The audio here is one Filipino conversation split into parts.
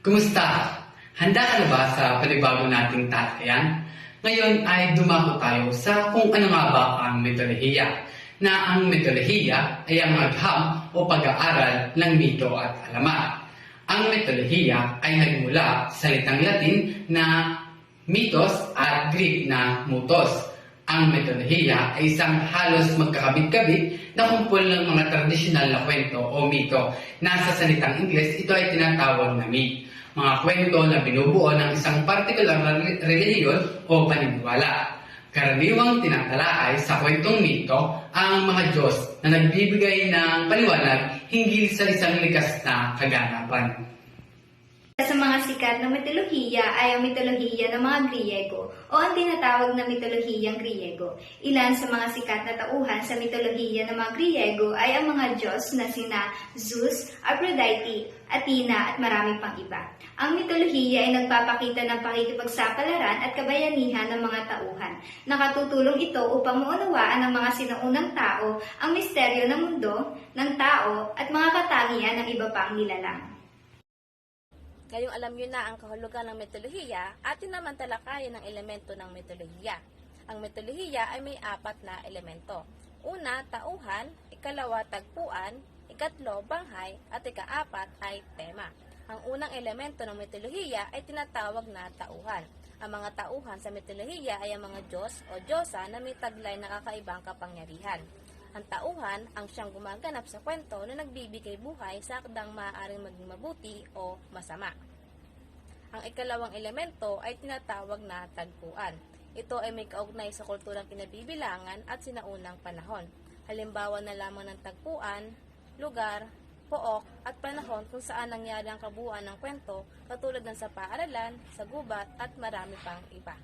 Kumusta? Handa ka na ba sa panibago nating tatayan? Ngayon ay dumako tayo sa kung ano nga ba ang mitolohiya. Na ang mitolohiya ay ang agham o pag-aaral ng mito at alamat. Ang mitolohiya ay nagmula sa salitang Latin na mitos at Greek na mutos. Ang mitolohiya ay isang halos magkakabit-kabit na kumpul ng mga tradisyonal na kwento o mito na sa salitang Ingles ito ay tinatawag na myth. Mga kwento na binubuo ng isang partikular na re- relihiyon o paniniwala. Karaniwang tinatalaay sa kwentong mito ang mga Diyos na nagbibigay ng paliwanag hinggil sa isang likas na kaganapan. Sa mga sikat na mitolohiya ay ang mitolohiya ng mga Griyego o ang tinatawag na mitolohiyang Griyego. Ilan sa mga sikat na tauhan sa mitolohiya ng mga Griyego ay ang mga Diyos na sina Zeus, Aphrodite, Athena at marami pang iba. Ang mitolohiya ay nagpapakita ng pakikipagsapalaran at kabayanihan ng mga tauhan. Nakatutulong ito upang maunawaan ng mga sinaunang tao ang misteryo ng mundo, ng tao at mga katangian ng iba pang nilalang. Ngayong alam nyo na ang kahulugan ng mitolohiya, atin naman talakayin ang elemento ng mitolohiya. Ang mitolohiya ay may apat na elemento. Una, tauhan, ikalawa, tagpuan, ikatlo, banghay, at ikaapat ay tema. Ang unang elemento ng mitolohiya ay tinatawag na tauhan. Ang mga tauhan sa mitolohiya ay ang mga Diyos o Diyosa na may taglay na kakaibang kapangyarihan. Ang tauhan ang siyang gumaganap sa kwento na nagbibigay buhay sa akdang maaaring maging mabuti o masama. Ang ikalawang elemento ay tinatawag na tagpuan. Ito ay may kaugnay sa kulturang kinabibilangan at sinaunang panahon. Halimbawa na lamang ng tagpuan, lugar, pook at panahon kung saan nangyari ang kabuuan ng kwento katulad ng sa paaralan, sa gubat at marami pang iba.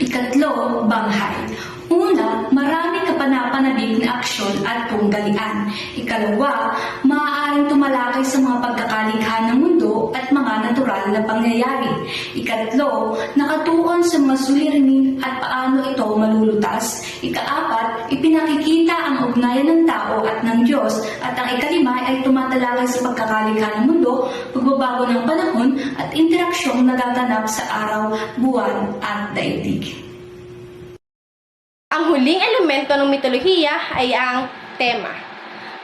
Ikatlo, banghay. Una, marami kapanapanabik na aksyon at tunggalian. Ikalawa, maaaring tumalakay sa mga pagkakalikha ng mundo at mga natural na pangyayari. Ikatlo, nakatuon sa mga suliranin at paano ito malulutas. Ikaapat, ipinakikita ang ugnayan ng tao at ng Diyos. At ang ikalima ay tumatalakay sa pagkakalikha ng mundo, pagbabago ng panahon at interaksyong nagaganap sa araw, buwan at daigdig. Elemento ng mitolohiya ay ang tema.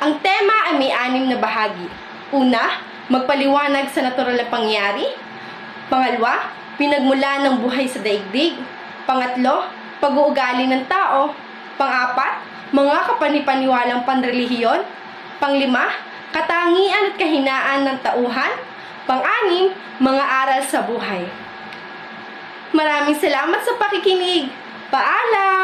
Ang tema ay may anim na bahagi. Una, magpaliwanag sa natural na pangyari. Pangalawa, pinagmula ng buhay sa daigdig. Pangatlo, pag-uugali ng tao. Pangapat, mga kapanipaniwalang panrelihiyon. Panglima, katangian at kahinaan ng tauhan. Pang-anim, mga aral sa buhay. Maraming salamat sa pakikinig. Paalam!